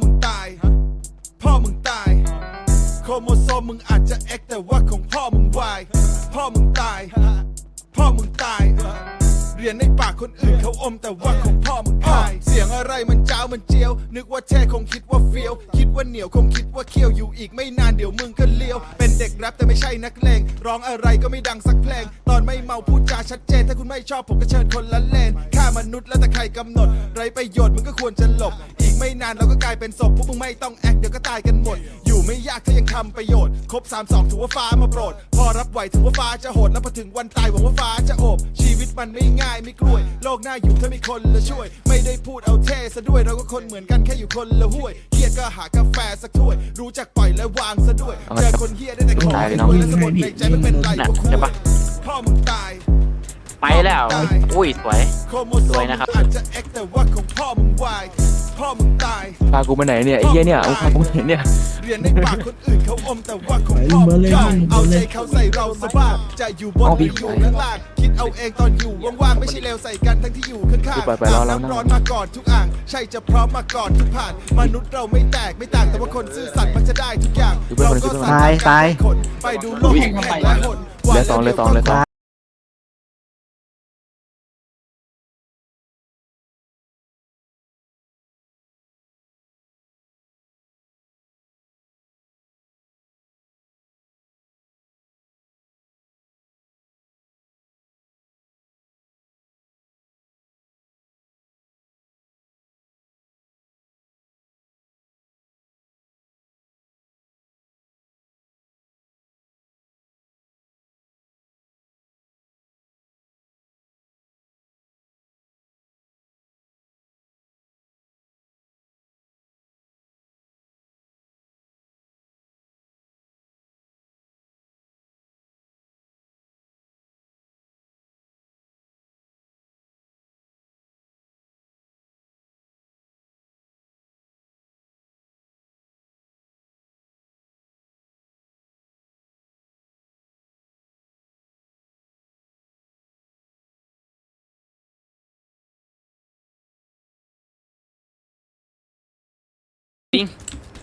มึงตาย พ่อมึงตาย โครโมโซมมึงอาจจะเอ็กแต่ว่าของพ่อมึงวายพ่อมึงตาย พ่อมึงตาย เรียนในปากคนอื่นเขาอมแต่ว่าของพ่อมึงคาย เสียงอะไรมันเจ้ามันเจียว นึกว่าแท้คงคิดว่าเฟี้ยว คิดว่าเหนียวคงคิดว่าเคี้ยวอยู่อีกไม่นานเดี๋ยวมึงก็เลี้ยว เป็นเด็กแรปแต่ไม่ใช่นักเลง ร้องอะไรก็ไม่ดังสักเพลง ตอนไม่เมาพูดจาชัดเจน ถ้าคุณไม่ชอบผมก็เชิญคนละเลนค่ามนุษย์แล้วแต่ใครกำหนด ไรประโยชน์มึงก็ควรจะหลบ ไม่นานเราก็กลายเป็นศพพวกมึงไม่ต้องแอคเดี๋ยวก็ตายกันหมด อยู่ไม่ยากถ้ายังทำประโยชน์ ครบ 3 2 ถือว่าฟ้ามาโปรด พอรับไหวถือว่าฟ้าจะโหด แล้วพอถึงวันตายหวังว่าฟ้าจะโอบ ชีวิตมันไม่ง่ายไม่กล้วย โลกหน้าอยู่ถ้ามีคนละช่วย ไม่ได้พูดเอาเท่ซะด้วยเราก็คนเหมือนกันแค่อยู่คนละห้วยเครียดก็หากาแฟสักถ้วย รู้จักปล่อยและวางซะด้วย เจอคนเฮียได้แต่ขอตายให้เลยรเนาะวยและสมดในใจมันเป็นไรน่ะก็คุใช่ยปะพ่อมึงตาย ไปแล้ว อุ้ยสวยโครโมโซสมวยนะครับ อาจจะเอ็กแต่ว่าของพ่อมึงวาย พ่อมึงตายพากูไปไหนเนี่ยไอ้เหี้ยเนี่ยมึงพากูไปไหนเนี่ยเรียนในปากคนอื่นเขาอมแต่ว่าของพ่อมึงยากเอาใจเขาใส่เราสบ้างจะอยู่บนหรืออยู่ข้างล่างคิดเอาเองตอนอยู่ว่างๆไม่ใช่เลวใส่กันทั้งที่อยู่ข้างๆไปไปรอแล้วนะน้ำร้อนมาก่อนทุกอ่างใช่จะพร้อมมาก่อนทุกผ่าน มนุษย์เราไม่แตกไม่ต่างแต่ว่าคนซื่อสัตย์มันจะได้ทุกอย่างเราก็สามารถการขนไปดูโลกของแห่งและหนเหลือสองเหลือสองเหลือสอง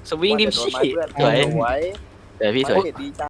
สวิงดิมชี่สวยสวยเดี๋ยวพี่สวย ดีจ้า